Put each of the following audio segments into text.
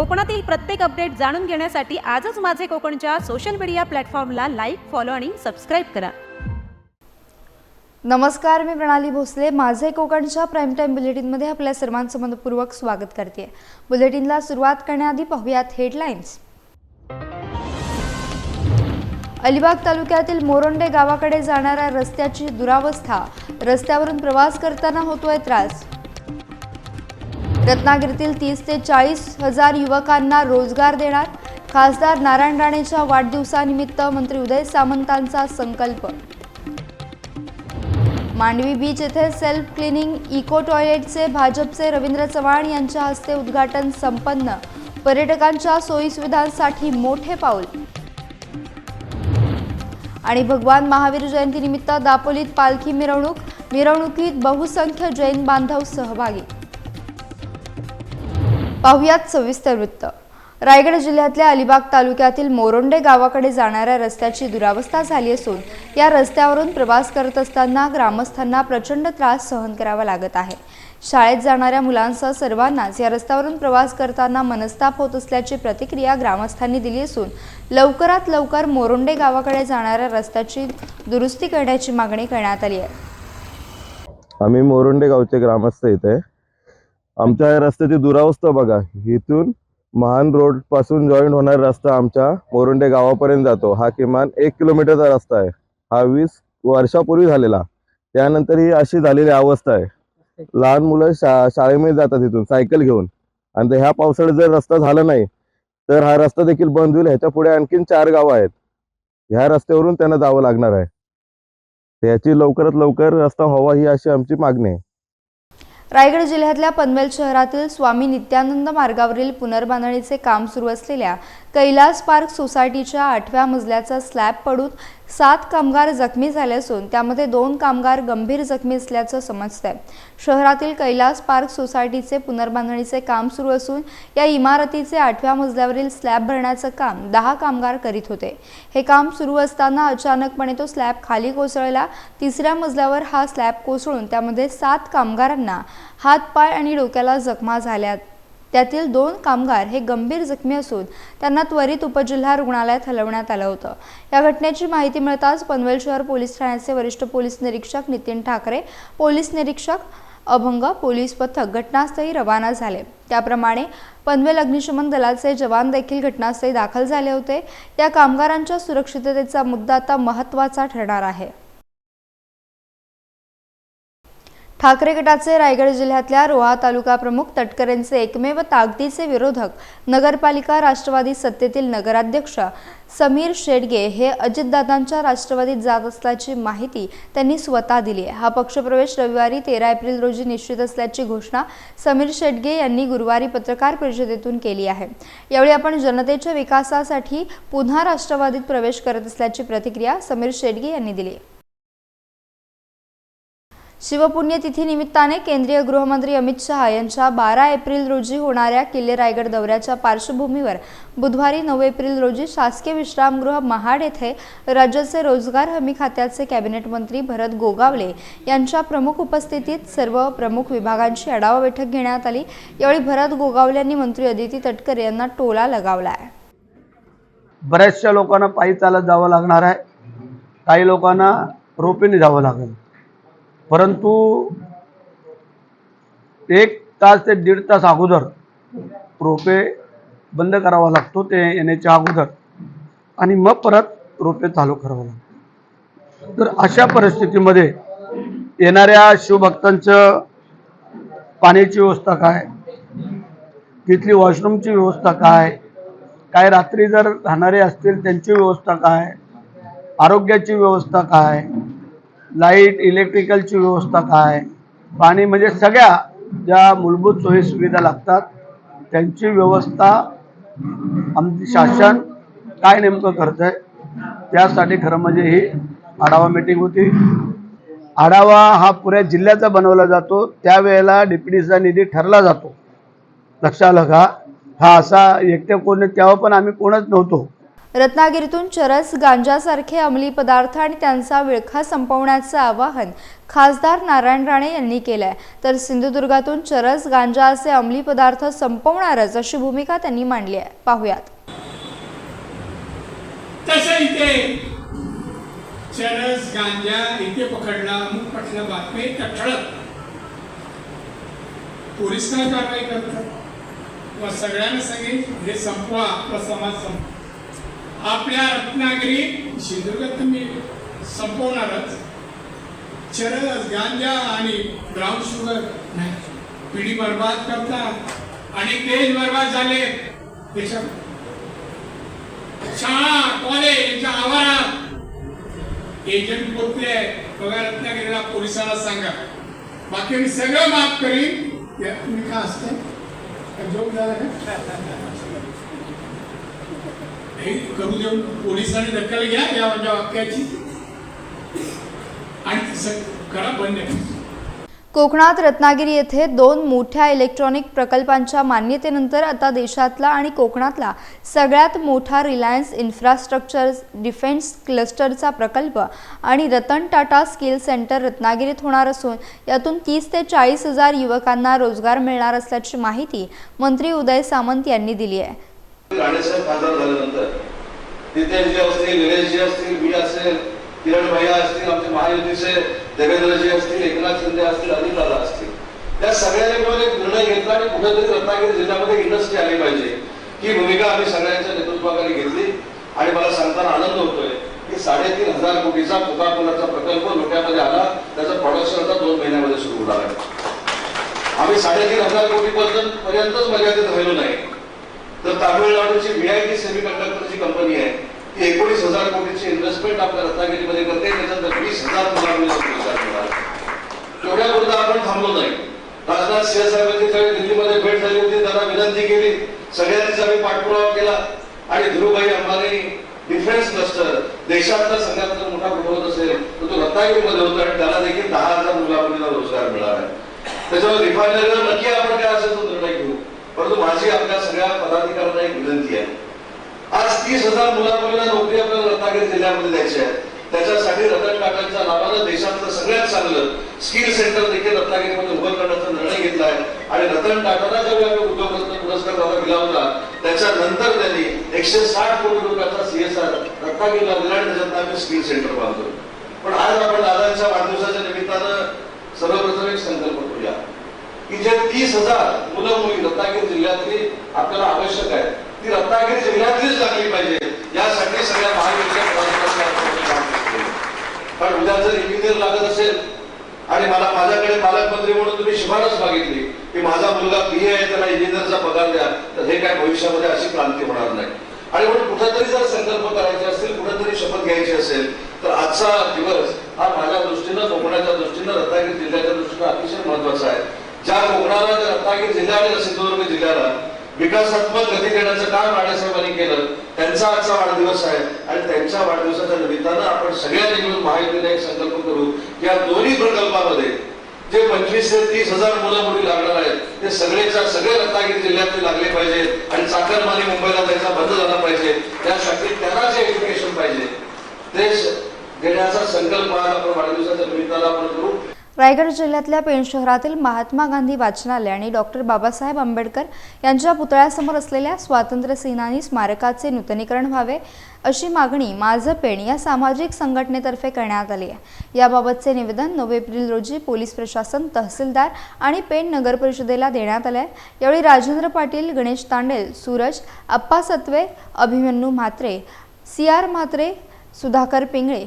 कोकणातील प्रत्येक अपडेट जाणून घेण्यासाठी आजच माझे कोकणच्या सोशल मीडिया प्लॅटफॉर्मला लाईक फॉलो आणि सबस्क्राईब करा. नमस्कार मी प्रणाली भोसले. माझे कोकणच्या प्राईम टाईम बुलेटिनमध्ये आपल्या सर्वांचं मनपूर्वक स्वागत करते. बुलेटिनला सुरुवात करण्याआधी पाहूयात हेडलाईन्स अलिबाग तालुक्यातील मोरोंडे गावाकडे जाणाऱ्या रस्त्याची दुरावस्था. रस्त्यावरून प्रवास करताना होतोय त्रास. रत्नागिरीतील तीस ते चाळीस हजार युवकांना रोजगार देणार खासदार नारायण राणेच्या वाढदिवसानिमित्त मंत्री उदय सामंतांचा संकल्प. मांडवी बीच येथे सेल्फ क्लिनिंग इको टॉयलेटचे भाजपचे रवींद्र चव्हाण यांच्या हस्ते उद्घाटन संपन्न. पर्यटकांच्या सोयीसुविधांसाठी मोठे पाऊल. आणि भगवान महावीर जयंतीनिमित्त दापोलीत पालखी मिरवणूक मिरवणुकीत बहुसंख्य जैन बांधव सहभागी. पाहुयात सविस्तर वृत्त. रायगड जिल्ह्यातल्या अलिबाग तालुक्यातील मोरोंडे गावाकडे जाणाऱ्या रस्त्याची दुरावस्था झाली असून या रस्त्यावरून प्रवास करत असताना ग्रामस्थांना प्रचंड त्रास सहन करावा लागत आहे. शाळेत जाणाऱ्या मुलांसह सर्वांनाच या रस्त्यावरून प्रवास करताना मनस्ताप होत असल्याची प्रतिक्रिया ग्रामस्थांनी दिली असून लवकरात लवकर मोरोंडे गावाकडे जाणाऱ्या रस्त्याची दुरुस्ती करण्याची मागणी करण्यात आली आहे. आम्ही मोरोंडे गावचे ग्रामस्थ इथे. आमच्या रस्त्याची दुरावस्था बघा. इथून महान रोडपासून जॉईंट होणारा रस्ता आमच्या मोरुंडे गावापर्यंत जातो. हा किमान एक किलोमीटरचा रस्ता आहे. हा वीस वर्षापूर्वी झालेला. त्यानंतर ही अशी झालेली अवस्था आहे. लहान मुलं शा शाळेमध्ये जातात इथून सायकल घेऊन. आणि ह्या पावसाळ्यात जर रस्ता झाला नाही तर हा रस्ता देखील बंद होईल. ह्याच्या पुढे आणखीन चार गावं आहेत. ह्या रस्त्यावरून त्यांना जावं लागणार आहे. त्याची लवकरात लवकर रस्ता व्हावा ही अशी आमची मागणी आहे. रायगड जिल्ह्यातल्या पनवेल शहरातील स्वामी नित्यानंद मार्गावरील पुनर्बांधणीचे काम सुरू असलेल्या कैलास पार्क सोसायटीच्या आठव्या मजल्याचा स्लॅब पडून सात कामगार जखमी झाले असून त्यामध्ये दोन कामगार गंभीर जखमी असल्याचं समजतंय. शहरातील कैलास पार्क सोसायटीचे पुनर्बांधणीचे काम सुरू असून या इमारतीचे आठव्या मजल्यावरील स्लॅब भरण्याचं काम दहा कामगार करीत होते. हे काम सुरू असताना अचानकपणे तो स्लॅब खाली कोसळला. तिसऱ्या मजल्यावर हा स्लॅब कोसळून त्यामध्ये सात कामगारांना हात पाय आणि डोक्याला जखमा झाल्या. त्यातील दोन कामगार हे गंभीर जखमी असून त्यांना त्वरित उपजिल्हा रुग्णालयात हलवण्यात आलं होतं. या घटनेची माहिती मिळताच पनवेल शहर पोलीस ठाण्याचे वरिष्ठ पोलीस निरीक्षक नितीन ठाकरे पोलीस निरीक्षक अभंग पोलीस पथक घटनास्थळी रवाना झाले. त्याप्रमाणे पनवेल अग्निशमन दलाचे जवान देखील घटनास्थळी दाखल झाले होते. या कामगारांच्या सुरक्षिततेचा मुद्दा आता महत्त्वाचा ठरणार आहे. ठाकरे गटाचे रायगड जिल्ह्यातल्या रोहा तालुका प्रमुख तटकरेंचे एकमेव ताकदीचे विरोधक नगरपालिका राष्ट्रवादी सत्तेतील नगराध्यक्ष समीर शेडगे हे अजितदादांच्या राष्ट्रवादीत जात असल्याची माहिती त्यांनी स्वतः दिली आहे. हा पक्षप्रवेश रविवारी तेरा एप्रिल रोजी निश्चित असल्याची घोषणा समीर शेडगे यांनी गुरुवारी पत्रकार परिषदेतून केली आहे. यावेळी आपण जनतेच्या विकासासाठी पुन्हा राष्ट्रवादीत प्रवेश करत असल्याची प्रतिक्रिया समीर शेडगे यांनी दिली शिवपुण्यतिथी निमित्ताने केंद्रीय गृहमंत्री अमित शहा यांच्या बारा एप्रिल रोजी होणाऱ्या किल्ले रायगड दौऱ्याच्या पार्श्वभूमीवर बुधवारी नऊ एप्रिल रोजी शासकीय विश्रामगृह महाड येथे राज्याचे रोजगार हमी खात्याचे कॅबिनेट मंत्री भरत गोगावले यांच्या प्रमुख उपस्थितीत सर्व प्रमुख विभागांची आढावा बैठक घेण्यात आली. यावेळी भरत गोगावले यांनी मंत्री अदिती तटकरे यांना टोला लगावला आहे बऱ्याचशा लोकांना पायी चालत जावं लागणार आहे. काही लोकांना रोपेने जावं लागेल. परंतु एक तास ते दीड तास अगोदर रोपे बंद करावा लागतो ते येण्याच्या अगोदर. आणि मग परत रोपे चालू करावं लागतं. तर अशा परिस्थितीमध्ये येणाऱ्या शिवभक्तांचं पाण्याची व्यवस्था काय? तिथली वॉशरूमची व्यवस्था काय? काय रात्री जर राहणारे असतील त्यांची व्यवस्था काय? आरोग्याची व्यवस्था काय? लाइट इलेक्ट्रिकलची व्यवस्था काय? पाणी म्हणजे सगळ्या ज्या मूलभूत सोयी सुविधा लागतात त्यांची व्यवस्था आमची शासन काय नेमकं करत आहे त्यासाठी खरं म्हणजे ही आढावा मीटिंग होती. आढावा हा पुऱ्या जिल्ह्याचा बनवला जातो त्यावेळेला डीपीडीचा निधी ठरला जातो. लक्षात आलं का हा असा एकटे कोण त्यावर पण आम्ही कोणच नव्हतो. रत्नागिरीतून चरस गांजासारखे अंमली पदार्थ आणि त्यांचा विळखा संपवण्याचं आवाहन खासदार नारायण राणे यांनी केलंय. तर सिंधुदुर्गातून चरस गांजा असे अंमली पदार्थ संपवणारच अशी भूमिका त्यांनी मांडली आहे. पाहुयात. चरस गांजा इथे पकडला अमुक पटलं बातमी ठळक. पोलीस काय कारवाई करतात? व सगळ्यांना सांगेल हे संपवा आपला समाज संपवा. आपल्या रत्नागिरी सिंधुदुर्गात तुम्ही संपवणारच. चरस गांजा आणि ब्राऊन शुगर नाही. पिढी बर्बाद करता आणि देश बर्बाद झाले. देशात शाळा कॉलेज यांच्या आवारात एजंट पोचले बघा रत्नागिरीला पोलिसांना सांगा. बाकी मी सगळं माफ करीन. तुम्ही का असते? जोक झाला का? हे करू देऊन पोलिसांनी दखल घ्या या माझ्या वाक्याची. आणि करा बंद. कोकणात रत्नागिरी येथे दोन मोठ्या इलेक्ट्रॉनिक प्रकल्पांच्या मान्यतेनंतर आता देशातला आणि कोकणातला सगळ्यात मोठा रिलायन्स इन्फ्रास्ट्रक्चर डिफेन्स क्लस्टरचा प्रकल्प आणि रतन टाटा स्किल सेंटर रत्नागिरीत होणार असून यातून तीस ते चाळीस हजार युवकांना रोजगार मिळणार असल्याची माहिती मंत्री उदय सामंत यांनी दिली आहे. राणेसाहेब खासदार झाल्यानंतर नितेशजी असतील निलेशजी असतील मी असेल किरण भैया असतील आमचे महायुतीचे देवेंद्रजी असतील एकनाथ शिंदे असतील अनिल दादा असतील. त्या सगळ्यांनी मिळून एक निर्णय घेतला आणि कुठेतरी रत्नागिरी जिल्ह्यामध्ये इंडस्ट्री आली पाहिजे. ही भूमिका आम्ही सगळ्यांच्या नेतृत्वाखाली घेतली. आणि मला सांगताना आनंद होतोय की साडेतीन हजार कोटीचा कोकाकोलाचा प्रकल्प लोट्यामध्ये आला. त्याचं प्रोडक्शन आता दोन महिन्यामध्ये सुरू होणार आहे. आम्ही साडेतीन हजार कोटी पर्यंत पर्यंतच मर्यादित राहिलो नाही. तर तामिळनाडूची व्हीआयटी सेमी कंडक्टरची कंपनी आहे. ती एकोणीस हजार कोटीची इन्व्हेस्टमेंट आपल्या रत्नागिरीमध्ये करते. त्याच्यानंतर वीस हजार मुलांना रोजगार मिळाला. तेवढ्या आपण थांबलो नाही. राजनाथ सिंह साहेबांची त्यावेळी दिल्लीमध्ये भेट झाली होती. त्यांना विनंती केली. सगळ्यांनीच आम्ही पाठपुरावा केला. आणि धीरूभाई अंबानी डिफेन्स क्लस्टर देशातला सगळ्यात जर मोठा कुठं असेल तर तो रत्नागिरीमध्ये होता आणि त्याला देखील दहा हजार मुलामुलींना रोजगार मिळाला. आहे त्याच्यामुळे रिफायनरीला नक्की आपण काय असेल तो निर्णय घेऊ. परंतु माझी आपल्या सगळ्या पदाधिकाऱ्यांना एक विनंती आहे. आज तीस हजार मुलांमुलींना नोकरी आपल्याला रत्नागिरी जिल्ह्यामध्ये द्यायची आहे. त्याच्यासाठी रतन टाटांच्या नावानं देशातलं सगळ्यात चांगलं स्किल सेंटर देखील रत्नागिरीमध्ये उभं करण्याचा निर्णय घेतला आहे. आणि रतन टाटाला ज्यावेळी आम्ही उद्योग पुरस्कार त्याला दिला होता त्याच्यानंतर त्यांनी एकशे साठ कोटी रुपयाचा सीएसआर रत्नागिरीला दिला आणि त्याच्यात आम्ही स्किल सेंटर बांधतो पण आज आपण दादांच्या वाढदिवसाच्या निमित्तानं सर्वप्रथम एक संकल्प की जे तीस हजार मुलं मुली रत्नागिरी जिल्ह्यातली आपल्याला आवश्यक आहे ती रत्नागिरी जिल्ह्यातलीच लागली पाहिजे. यासाठी सगळ्या महाविद्यालय पण उद्या जर इंजिनियर लागत असेल आणि मला माझ्याकडे पालकमंत्री म्हणून तुम्ही शिफारस मागितली की माझा मुलगा बी आहे त्याला इंजिनियरचा पगार द्या तर हे काय भविष्यामध्ये अशी क्रांती होणार नाही. आणि म्हणून कुठेतरी जर संकल्प करायचे असतील कुठेतरी शपथ घ्यायची असेल तर आजचा दिवस हा माझ्या दृष्टीनं कोकणाच्या दृष्टीनं रत्नागिरी जिल्ह्याच्या दृष्टीनं अतिशय महत्त्वाचा आहे. ज्या कोकणाला त्या रत्नागिरी जिल्हा सिंधुदुर्ग जिल्ह्याला विकासात्मक गती देण्याचं काम राणेसाहेबांनी केलं त्यांचा आजचा वाढदिवस आहे. आणि त्यांच्या वाढदिवसाच्या निमित्तानं आपण सगळ्यांनी मिळून महायुतीने एक संकल्प करू की या दोन्ही प्रकल्पामध्ये जे पंचवीस ते तीस हजार मुलं मुली लागणार आहेत ते सगळेच्या सगळे रत्नागिरी जिल्ह्यातले लागले पाहिजेत आणि चाकरमानी मुंबईला त्यांचा बंद झाला पाहिजे. त्यासाठी त्यांना जे एज्युकेशन पाहिजे ते देण्याचा संकल्प आज आपण वाढदिवसाच्या निमित्तानं आपण करू. रायगड जिल्ह्यातल्या पेण शहरातील महात्मा गांधी वाचनालय आणि डॉक्टर बाबासाहेब आंबेडकर यांच्या पुतळ्यासमोर असलेल्या स्वातंत्र्य सेनानी स्मारकाचे नूतनीकरण व्हावे अशी मागणी माझं पेण या सामाजिक संघटनेतर्फे करण्यात आली आहे. याबाबतचे निवेदन नऊ एप्रिल रोजी पोलीस प्रशासन तहसीलदार आणि पेण नगर परिषदेला देण्यात आले आहे यावेळी राजेंद्र पाटील गणेश तांडेल सूरज अप्पा सत्वे अभिमन्यू म्हात्रे सी आर म्हात्रे सुधाकर पिंगळे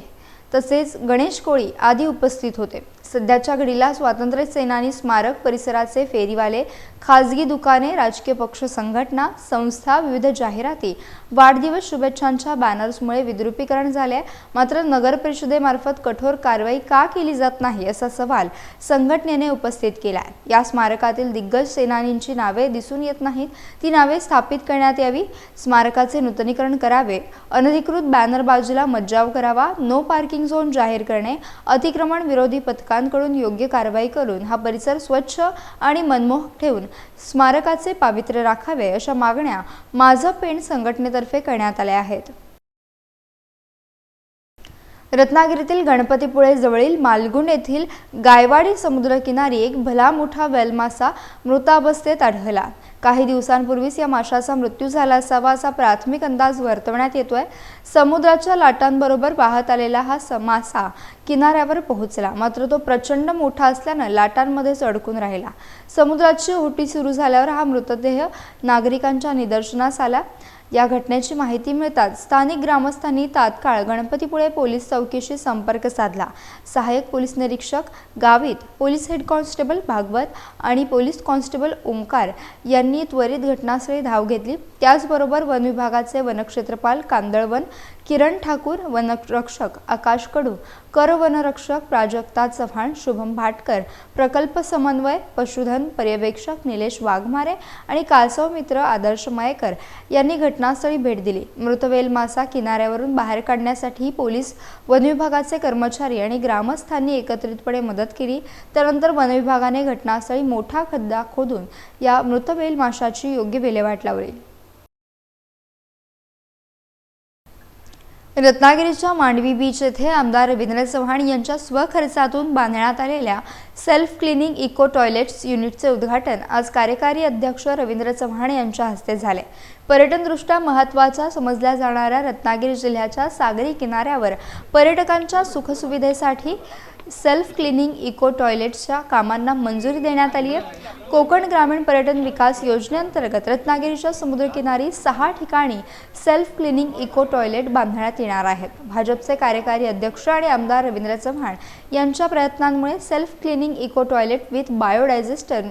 तसेच गणेश कोळी आदी उपस्थित होते. सध्याच्या घडीला स्वातंत्र्य सेनानी स्मारक परिसराचे फेरीवाले खाजगी दुकाने राजकीय पक्ष संघटना संस्था विविध जाहिराती वाढदिवस शुभेच्छांच्या बॅनर्समुळे विद्रुपीकरण झाले आहे. मात्र नगर परिषदेमार्फत कठोर कारवाई का केली जात नाही असा सवाल संघटनेने उपस्थित केला आहे या स्मारकातील दिग्गज सेनानींची नावे दिसून येत नाहीत. ती नावे स्थापित करण्यात यावी. स्मारकाचे नूतनीकरण करावे. अनधिकृत बॅनर बाजूला मज्जाव करावा. नो पार्किंग झोन जाहीर करणे. अतिक्रमण विरोधी पथकांकडून योग्य कारवाई करून हा परिसर स्वच्छ आणि मनमोहक ठेवून स्मारकाचे पावित्र्य राखावे अशा मागण्या माझं पेंट संघटनेतर्फे करण्यात आल्या आहेत. रत्नागिरीतील गणपतीपुळे जवळील मालगुण येथील गायवाडी समुद्रकिनारी एक भला मोठा वेलमासा मृतावस्थेत आढळला. काही दिवसांपूर्वीच या माशाचा मृत्यू झाला असावा असा प्राथमिक अंदाज वर्तवण्यात येतोय. समुद्राच्या लाटांबरोबर वाहत आलेला हा मासा किनाऱ्यावर पोहोचला. मात्र तो प्रचंड मोठा असल्यानं लाटांमध्येच अडकून राहिला. समुद्राची ओटी सुरू झाल्यावर हा मृतदेह नागरिकांच्या निदर्शनास आला. या घटनेची माहिती मिळताच स्थानिक ग्रामस्थांनी तात्काळ गणपतीपुळे पोलीस चौकीशी संपर्क साधला. सहाय्यक पोलीस निरीक्षक Gavit police head constable Bhagwat आणि पोलीस कॉन्स्टेबल ओंकार यांनी त्वरित घटनास्थळी धाव घेतली. त्याचबरोबर वन विभागाचे वनक्षेत्रपाल कांदळवन किरण ठाकूर वनरक्षक आकाश कडू कर वनरक्षक प्राजक्ता चव्हाण शुभम भाटकर प्रकल्प समन्वय पशुधन पर्यवेक्षक निलेश वाघमारे आणि कासव मित्र आदर्श मयेकर यांनी घटनास्थळी भेट दिली. मृतवेल मासा किनाऱ्यावरून बाहेर काढण्यासाठी पोलीस वनविभागाचे कर्मचारी आणि ग्रामस्थांनी एकत्रितपणे मदत केली. त्यानंतर वनविभागाने घटनास्थळी मोठा खड्डा खोदून या मृतवेल माशाची योग्य विल्हेवाट लावली. रत्नागिरीच्या मांडवी बीच येथे आमदार रवींद्र चव्हाण यांच्या स्वखर्चातून बांधण्यात आलेल्या सेल्फ क्लिनिंग इको टॉयलेट्स युनिटचे उद्घाटन आज कार्यकारी अध्यक्ष रवींद्र चव्हाण यांच्या हस्ते झाले. पर्यटनदृष्ट्या महत्त्वाच्या समजल्या जाणाऱ्या रत्नागिरी जिल्ह्याच्या सागरी किनाऱ्यावर पर्यटकांच्या सुखसुविधेसाठी सेल्फ क्लिनिंग इको टॉयलेट्सच्या कामांना मंजुरी देण्यात आली आहे. कोकण ग्रामीण पर्यटन विकास योजनेअंतर्गत रत्नागिरीच्या समुद्रकिनारी सहा ठिकाणी सेल्फ क्लिनिंग इको टॉयलेट बांधण्यात येणार आहेत भाजपचे कार्यकारी अध्यक्ष आणि आमदार रवींद्र चव्हाण यांच्या प्रयत्नांमुळे self cleaning eco toilet with biodigester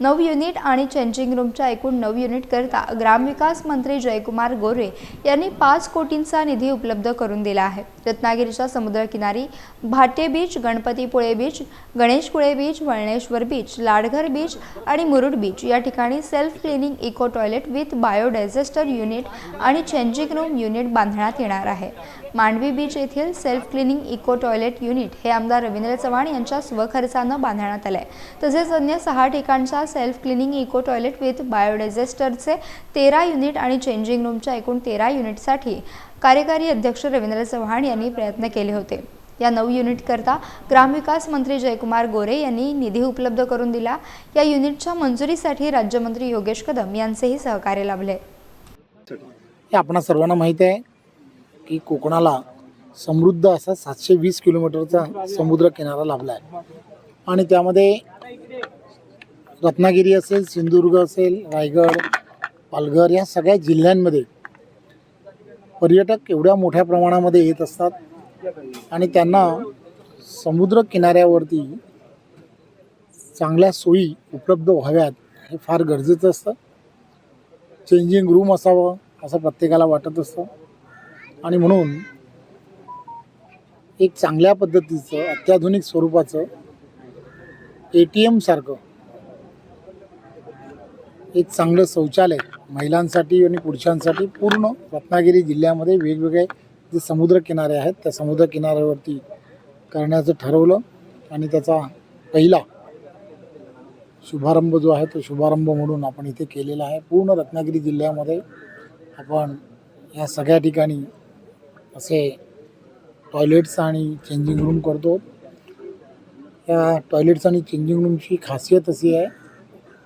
नऊ युनिट आणि चेंजिंग रूमच्या एकूण नऊ युनिटकरता ग्रामविकास मंत्री जयकुमार गोरे यांनी पाच कोटींचा निधी उपलब्ध करून दिला आहे. रत्नागिरीच्या समुद्रकिनारी Bhate beach Ganpatipule beach Ganeshpule beach Valneshwar beach Ladghar beach आणि मुरुड बीच या ठिकाणी self cleaning eco toilet with biodigester unit आणि चेंजिंग रूम युनिट बांधण्यात येणार आहे. मांडवी बीच येथील self cleaning eco toilet unit हे आमदार रवींद्र चव्हाण यांच्या स्वखर्चानं बांधण्यात आलं आहे तसेच अन्य सहा ठिकाणच्या self cleaning eco toilet with बायोडायजेस्टरचे तेरा युनिट आणि चेंजिंग रूमच्या एकूण तेरा युनिटसाठी कार्यकारी अध्यक्ष रवींद्र चव्हाण यांनी प्रयत्न केले होते. या नऊ युनिटकरता ग्रामविकास मंत्री जयकुमार गोरे यांनी निधी उपलब्ध करून दिला. या युनिटच्या मंजुरीसाठी राज्यमंत्री योगेश कदम यांचेही सहकार्य लाभले. हे आपणा सर्वांना माहीत आहे. की कोकणाला समृद्ध असा सातशे वीस किलोमीटरचा समुद्र किनारा लाभला आहे आणि त्यामध्ये रत्नागिरी असेल सिंधुदुर्ग असेल रायगड पालघर या सगळ्या जिल्ह्यांमध्ये पर्यटक एवढ्या मोठ्या प्रमाणामध्ये येत असतात आणि त्यांना समुद्र किनाऱ्यावरती चांगल्या सोयी उपलब्ध व्हाव्यात हे फार गरजेचं असतं. चेंजिंग रूम असावं असं प्रत्येकाला वाटत असतं. आणि म्हणून एक चांगल्या पद्धतीचं अत्याधुनिक स्वरूपाचं ए टी एमसारखं एक चांगलं शौचालय महिलांसाठी आणि पुरुषांसाठी पूर्ण रत्नागिरी जिल्ह्यामध्ये वेगवेगळे जे समुद्रकिनारे आहेत त्या समुद्रकिनाऱ्यावरती करण्याचं ठरवलं. आणि त्याचा पहिला शुभारंभ जो आहे तो शुभारंभ म्हणून आपण इथे केलेला आहे. पूर्ण रत्नागिरी जिल्ह्यामध्ये आपण या सगळ्या ठिकाणी असे टॉयलेट्स आणि चेंजिंग रूम करतो. या टॉयलेट्स आणि चेंजिंग रूमची खासियत अशी आहे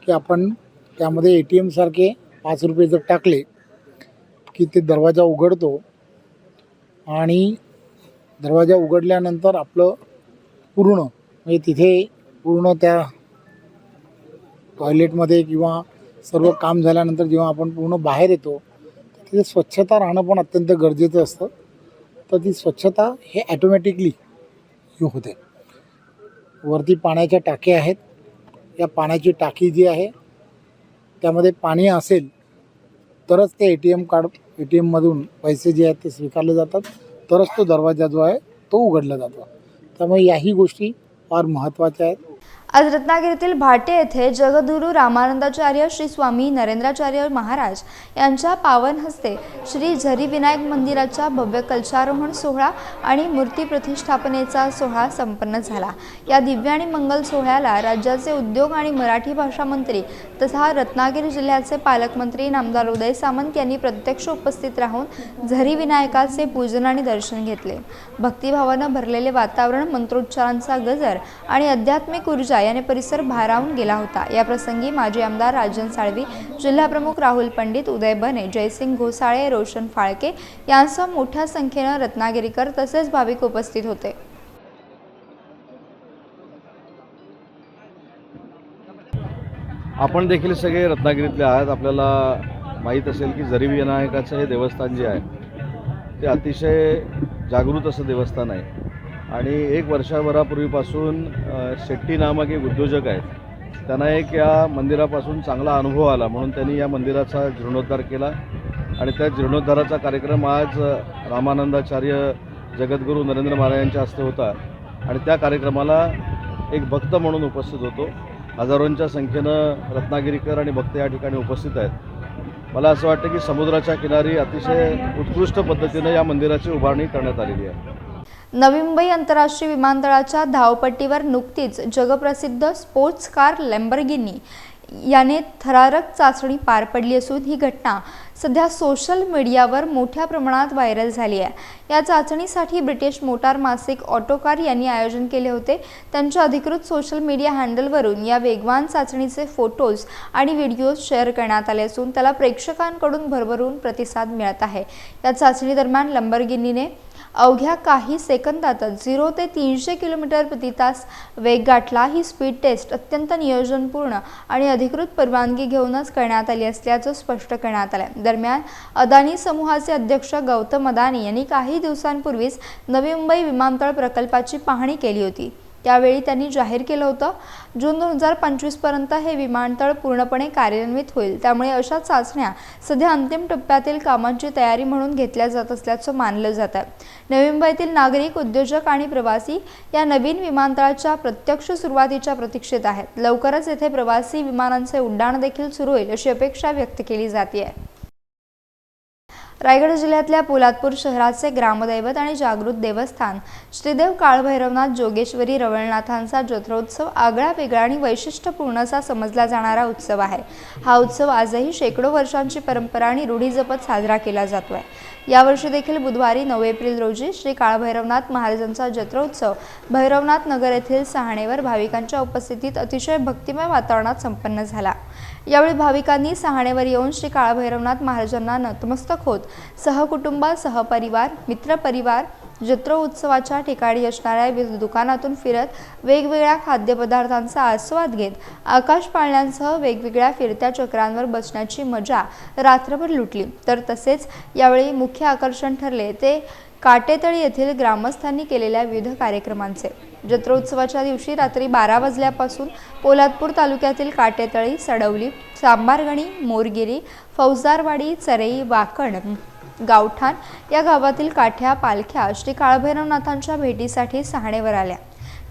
की आपण त्यामध्ये ए टी एमसारखे पाच रुपये जर टाकले की ते दरवाजा उघडतो आणि दरवाजा उघडल्यानंतर आपलं पूर्ण म्हणजे तिथे पूर्ण त्या टॉयलेटमध्ये किंवा सर्व काम झाल्यानंतर जेव्हा आपण पूर्ण बाहेर येतो तिथे स्वच्छता राहणं पण अत्यंत गरजेचं असतं. तर ती स्वच्छता हे ॲटोमॅटिकली होते. वरती पाण्याच्या टाक्या आहेत. या पाण्याची टाकी जी आहे त्यामध्ये पाणी असेल तरच ते A T M card A T एममधून पैसे जे आहेत ते स्वीकारले जातात. तरच तो दरवाजा जो आहे तो उघडला जातो. त्यामुळे याही गोष्टी फार महत्त्वाच्या आहेत. आज रत्नागिरीतील भाटे येथे जगदुरू रामानंदाचार्य श्री स्वामी नरेंद्राचार्य महाराज यांच्या पावन हस्ते श्री झरी विनायक मंदिराच्या भव्य कलशारोहण सोहळा आणि मूर्ती प्रतिष्ठापनेचा सोहळा संपन्न झाला. या दिव्य आणि मंगल सोहळ्याला राज्याचे उद्योग आणि मराठी भाषा मंत्री तथा रत्नागिरी जिल्ह्याचे पालकमंत्री नामदार उदय सामंत यांनी प्रत्यक्ष उपस्थित राहून झरी विनायकाचे पूजन आणि दर्शन घेतले. भक्तिभावानं भरलेले वातावरण मंत्रोच्चारांचा गजर आणि आध्यात्मिक ऊर्जा याने परिसर भारावून गेला होता. या प्रसंगी माजी आमदार राजन साळवी जिल्हाप्रमुख राहुल पंडित उदय बने जयसिंग घोसाळे रोशन फाळके यांसह मोठ्या संख्येनं रत्नागिरीकर तसेच भाविक उपस्थित होते. आपण देखील सगळे रत्नागिरीतले आहात. आपल्याला माहीत असेल की जरी विनायकाचं हे देवस्थान जे आहे ते अतिशय जागृत असं देवस्थान आहे. आणि एक वर्षभरापूर्वीपासून शेट्टी नामक एक उद्योजक आहेत. त्यांना एक या मंदिरापासून चांगला अनुभव आला म्हणून त्यांनी या मंदिराचा जीर्णोद्धार केला. आणि त्या जीर्णोद्धाराचा कार्यक्रम आज रामानंदाचार्य जगद्गुरू नरेंद्र महाराज यांच्या हस्ते होता. आणि त्या कार्यक्रमाला एक भक्त म्हणून उपस्थित होतो. हजारोंच्या संख्येनं रत्नागिरीकर आणि भक्त या ठिकाणी उपस्थित आहेत. मला असं वाटतं की समुद्राच्या किनारी अतिशय उत्कृष्ट पद्धतीनं या मंदिराची उभारणी करण्यात आलेली आहे. नवी मुंबई आंतरराष्ट्रीय विमानतळाच्या धावपट्टीवर नुकतीच जगप्रसिद्ध स्पोर्ट्स कार लॅम्बर्गिनी याने थरारक चाचणी पार पडली असून ही घटना सध्या सोशल मीडियावर मोठ्या प्रमाणात व्हायरल झाली आहे. या चाचणीसाठी ब्रिटिश मोटार मासिक ऑटोकार यांनी आयोजन केले होते. त्यांच्या अधिकृत सोशल मीडिया हँडलवरून या वेगवान चाचणीचे फोटोज आणि व्हिडिओज शेअर करण्यात आले असून त्याला प्रेक्षकांकडून भरभरून प्रतिसाद मिळत आहे. या चाचणी दरम्यान लंबरगिनीने अवघ्या काही सेकंदातच झिरो ते तीनशे किलोमीटर प्रति तास वेग गाठला. ही स्पीड टेस्ट अत्यंत नियोजनपूर्ण आणि अधिकृत परवानगी घेऊनच करण्यात आली असल्याचं स्पष्ट करण्यात आलं दरम्यान अदानी समूहाचे अध्यक्ष गौतम अदानी यांनी काही दिवसांपूर्वीच नवी मुंबई विमानतळ प्रकल्पाची पाहणी केली होती. त्यावेळी त्यांनी जाहीर केलं होतं जून दोन हजार पंचवीसपर्यंत हे विमानतळ पूर्णपणे कार्यान्वित होईल. त्यामुळे अशा चाचण्या सध्या अंतिम टप्प्यातील कामांची तयारी म्हणून घेतल्या जात असल्याचं मानलं जात आहे. नवी मुंबईतील नागरिक उद्योजक आणि प्रवासी या नवीन विमानतळाच्या प्रत्यक्ष सुरुवातीच्या प्रतीक्षेत आहेत. लवकरच येथे प्रवासी विमानांचे उड्डाण देखील सुरू होईल अशी अपेक्षा व्यक्त केली जाते रायगड जिल्ह्यातल्या पोलादपूर शहराचे ग्रामदैवत आणि जागृत देवस्थान श्रीदेव काळभैरवनाथ जोगेश्वरी रवळनाथांचा जत्रोत्सव आगळा वेगळा आणि वैशिष्ट्यपूर्ण असा समजला जाणारा उत्सव आहे. हा उत्सव आजही शेकडो वर्षांची परंपरा आणि रूढी जपत साजरा केला जातो आहे यावर्षी देखील बुधवारी नऊ एप्रिल रोजी श्री काळभैरवनाथ महाराजांचा जत्रोत्सव भैरवनाथ नगर येथील सहाणेवर भाविकांच्या उपस्थितीत अतिशय भक्तिमय वातावरणात संपन्न झाला. यावेळी भाविकांनी सहाणेवर येऊन श्री काळभैरवनाथ महाराजांना नतमस्तक होत सहकुटुंब सहपरिवार मित्रपरिवार जत्रो उत्सवाच्या ठिकाणी असणाऱ्या विविध दुकानातून फिरत वेगवेगळ्या खाद्यपदार्थांचा आस्वाद घेत आकाश पाळण्यांसह वेगवेगळ्या फिरत्या चक्रांवर बसण्याची मजा रात्रभर लुटली. तर तसेच यावेळी मुख्य आकर्षण ठरले ते काटेतळी येथील ग्रामस्थांनी केलेल्या विविध कार्यक्रमांचे. जत्रोत्सवाच्या दिवशी रात्री बारा वाजल्यापासून पोलादपूर तालुक्यातील काटेतळी सडवली सांबारगणी मोरगिरी फौजदारवाडी चरई वाकण गावठाण या गावातील काठ्या पालख्या श्री काळभैरवनाथांच्या भेटीसाठी सहाणेवर आल्या.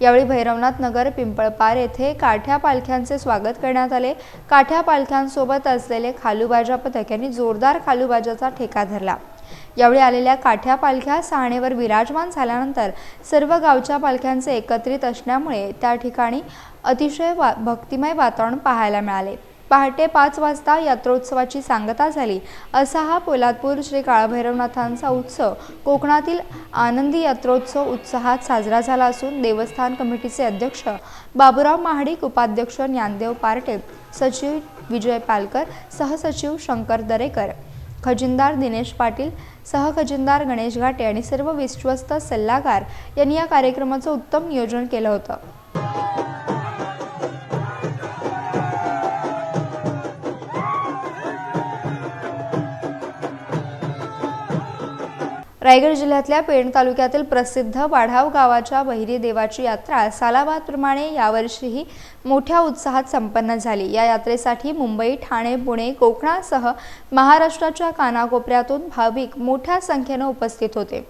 यावेळी भैरवनाथ नगर पिंपळपार येथे काठ्या पालख्यांचे स्वागत करण्यात आले. काठ्या पालख्यांसोबत असलेले खालूबाजा पथक यांनी जोरदार खालूबाजाचा ठेका धरला. यावेळी आलेल्या काठ्या पालख्या सहाणेवर विराजमान झाल्यानंतर सर्व गावच्या पालख्यांचे एकत्रित असण्यामुळे त्या ठिकाणी अतिशय वा भक्तिमय वातावरण पाहायला मिळाले. पहाटे पाच वाजता यात्रोत्सवाची सांगता झाली. असा हा पोलादपूर श्री काळभैरवनाथांचा उत्सव कोकणातील आनंदी यात्रोत्सव उत्साहात साजरा झाला असून देवस्थान कमिटीचे अध्यक्ष बाबुराव महाडिक उपाध्यक्ष ज्ञानदेव पार्टे सचिव विजय पालकर सहसचिव शंकर दरेकर खजिनदार दिनेश पाटील सहखजिनदार गणेश घाटे आणि सर्व विश्वस्त सल्लागार यांनी या कार्यक्रमाचं उत्तम नियोजन केलं होतं. रायगड जिल्ह्यातल्या पेण तालुक्यातील प्रसिद्ध वाढाव गावाच्या बहिरी देवाची यात्रा सालाबादप्रमाणे यावर्षीही मोठ्या उत्साहात संपन्न झाली. या यात्रेसाठी मुंबई ठाणे पुणे कोकणासह महाराष्ट्राच्या कानाकोपऱ्यातून भाविक मोठ्या संख्येनं उपस्थित होते.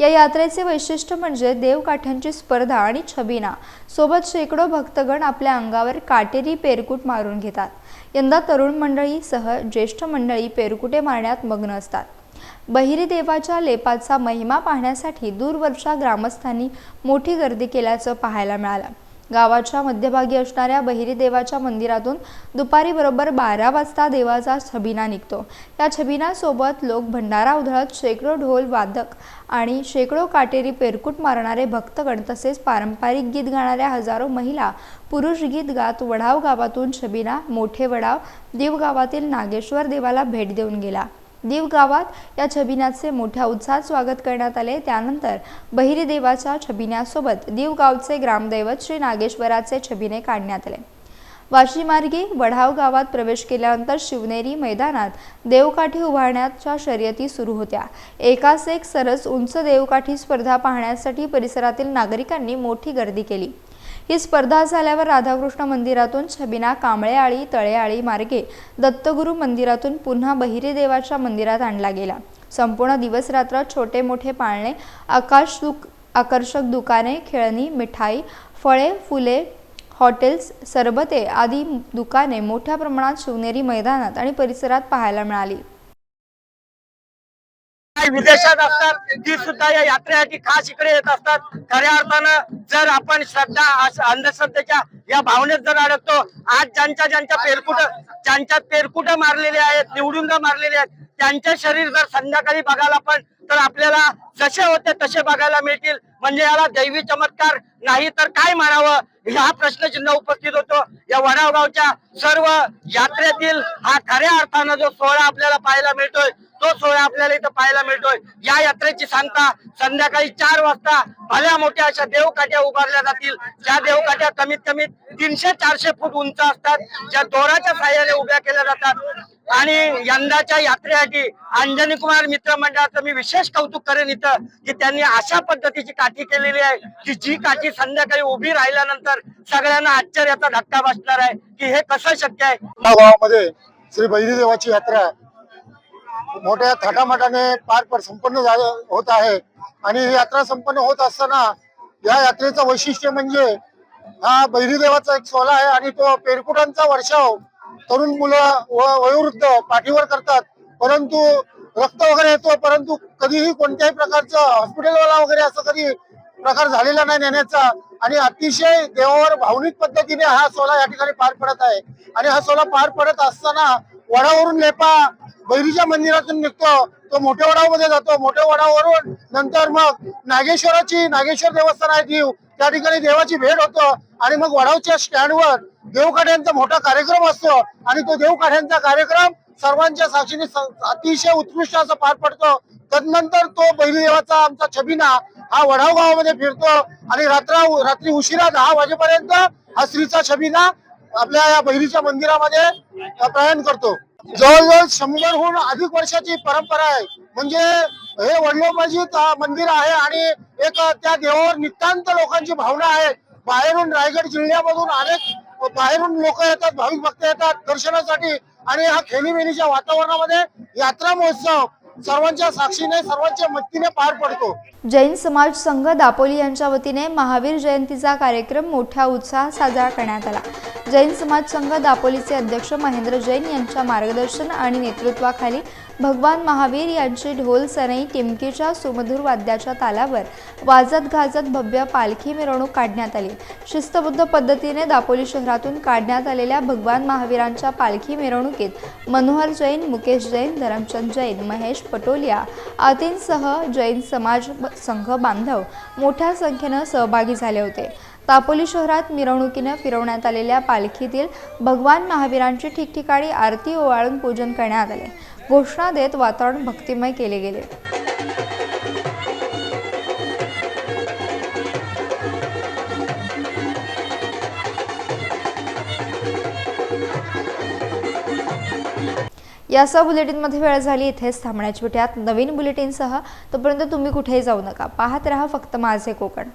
या यात्रेचे वैशिष्ट्य म्हणजे देवकाठ्यांची स्पर्धा आणि छबिना. सोबत शेकडो भक्तगण आपल्या अंगावर काटेरी पेरकूट मारून घेतात. यंदा तरुण मंडळीसह ज्येष्ठ मंडळी पेरकुटे मारण्यात मग्न असतात. बहिरीदेवाच्या लेपाचा महिमा पाहण्यासाठी दूरवरच्या ग्रामस्थांनी मोठी गर्दी केल्याचं पाहायला मिळालं. गावाच्या मध्यभागी असणाऱ्या बहिरी देवाच्या मंदिरातून दुपारी बरोबर बारा वाजता देवाचा छबिना निघतो. या छबिनासोबत लोक भंडारा उधळत शेकडो ढोल वादक आणि शेकडो काटेरी पेरकूट मारणारे भक्तगण तसेच पारंपरिक गीत गाणाऱ्या हजारो महिला पुरुष गीत गात वडाव गावातून छबिना मोठे वडाव दीव गावातील नागेश्वर देवाला भेट देऊन गेला. दीव गावात या छबिन्याचे मोठ्या उत्साहात स्वागत करण्यात आले. त्यानंतर बहिरी देवाच्या छबिन्यासोबत दीव गावचे ग्रामदैवत श्री नागेश्वराचे छबिने काढण्यात आले. वाशीमार्गे वढाव गावात प्रवेश केल्यानंतर शिवनेरी मैदानात देवकाठी उभारण्याच्या शर्यती सुरू होत्या. एकास एक सरस उंच देवकाठी स्पर्धा पाहण्यासाठी परिसरातील नागरिकांनी मोठी गर्दी केली. ही स्पर्धा झाल्यावर राधाकृष्ण मंदिरातून छबिना कांबळेआळी तळेआळी मार्गे दत्तगुरू मंदिरातून पुन्हा बहिरी देवाच्या मंदिरात आणला गेला. संपूर्ण दिवस रात्र छोटे मोठे पाळणे आकाश दुक आकर्षक दुकाने खेळणी मिठाई फळे फुले हॉटेल्स सरबते आदी दुकाने मोठ्या प्रमाणात शिवनेरी मैदानात आणि परिसरात पाहायला मिळाली. विदेशात असतात ती सुद्धा या यात्रेसाठी खास इकडे येत असतात. खऱ्या अर्थानं जर आपण श्रद्धा अंधश्रद्धेच्या या भावनेत जर अडकतो आज ज्यांच्या ज्यांच्या पेरकुट ज्यांच्या पेरकुट मारलेले आहेत निवडून मारलेले आहेत त्यांचे शरीर जर संध्याकाळी बघायला पण तर आपल्याला जसे होते तसे बघायला मिळतील. म्हणजे याला दैवी चमत्कार नाही तर काय म्हणावं? हा प्रश्न चिन्ह उपस्थित होतो. या वडाव गावच्या सर्व यात्रेतील हा खऱ्या अर्थानं जो सोहळा आपल्याला पाहायला मिळतोय तो सोहळा आपल्याला इथं पाहायला मिळतोय. या यात्रेची सांगता संध्याकाळी चार वाजता भल्या मोठ्या अशा देवकाठ्या उभारल्या जातील. ज्या देवकाठ्या कमीत कमी तीनशे चारशे फूट उंच असतात ज्या दोराच्या साह्याने उभ्या केल्या जातात. आणि यंदाच्या यात्रेसाठी अंजनी कुमार मित्र मंडळाचं मी विशेष कौतुक करेन इथं की त्यांनी अशा पद्धतीची काठी केलेली आहे की जी काठी संध्याकाळी उभी राहिल्यानंतर सगळ्यांना आश्चर्याचा धक्का बसणार आहे की हे कसं शक्य आहे? गावामध्ये श्री बहिरी देवाची यात्रा मोठ्या थाटामाटाने पार संपन्न झालं होत आहे. आणि ही यात्रा संपन्न होत असताना या यात्रेचं वैशिष्ट्य म्हणजे हा बहिरी देवाचा एक सोहळा आहे आणि तो पेरकुटांचा वर्षाव तरुण मुलं व वयोवृद्ध पाठीवर करतात. परंतु रक्त वगैरे येतो परंतु कधीही कोणत्याही प्रकारचं हॉस्पिटलवाला वगैरे असं कधी प्रकार झालेला नाही नेण्याचा. आणि अतिशय देवावर भावनिक पद्धतीने हा सोहळा या ठिकाणी पार पडत आहे. आणि हा सोहळा पार पडत असताना वडावरून लेपा बैरीच्या मंदिरातून निघतो. तो मोठ्या वडावमध्ये जातो. मोठ्या वडावरून नंतर मग नागेश्वराची नागेश्वर देवस्थान आहे दीव. त्या ठिकाणी देवाची भेट होतं. आणि मग वडावच्या स्टँडवर देवकाठ्यांचा मोठा कार्यक्रम असतो. आणि तो देवकाठ्यांचा कार्यक्रम सर्वांच्या साक्षीने अतिशय उत्कृष्ट असं पार पडतो. तदनंतर तो बैलदेवाचा आमचा छबिना हा वडाव गावामध्ये फिरतो. आणि रात्र रात्री उशिरा दहा वाजेपर्यंत हा श्रीचा छबिना आपल्या या बहिरीच्या मंदिरामध्ये प्रयाण करतो. जवळजवळ शंभरहून अधिक वर्षाची परंपरा आहे. म्हणजे हे वडलोबाजी मंदिर आहे आणि एक त्या देवावर नितांत लोकांची भावना आहे. बाहेरून रायगड जिल्ह्यामधून अनेक बाहेरून लोक येतात भाविक भक्त येतात दर्शनासाठी. आणि हा खेळीमेळीच्या वातावरणामध्ये यात्रा महोत्सव सर्वांच्या साक्षीने सर्वांच्या मदतीने पार पडतो. जैन समाज संघ दापोली यांच्या वतीने महावीर जयंतीचा कार्यक्रम मोठ्या उत्साहात साजरा करण्यात आला. जैन समाज संघ दापोलीचे अध्यक्ष महेंद्र जैन यांच्या मार्गदर्शन आणि नेतृत्वाखाली भगवान महावीर यांची ढोल सनई टिमकीच्या सुमधुर वाद्याच्या तालावर वाजत गाजत भव्य पालखी मिरवणूक काढण्यात आली. शिस्तबद्ध पद्धतीने दापोली शहरातून काढण्यात आलेल्या भगवान महावीरांच्या पालखी मिरवणुकीत मनोहर जैन मुकेश जैन धरमचंद जैन महेश पटोलिया आदींसह जैन समाज संघ बांधव मोठ्या संख्येनं सहभागी झाले होते. दापोली शहरात मिरवणुकीनं फिरवण्यात आलेल्या पालखीतील भगवान महावीरांची ठिकठिकाणी आरती ओवाळून पूजन करण्यात आले. घोषणा देत वातावरण भक्तिमय केले गेले. यासह बुलेटिनमध्ये वेळ झाली इथेच थांबण्याची भेटूयात नवीन बुलेटिनसह तोपर्यंत तुम्ही कुठेही जाऊ नका. पाहत रहा फक्त माझे कोकण.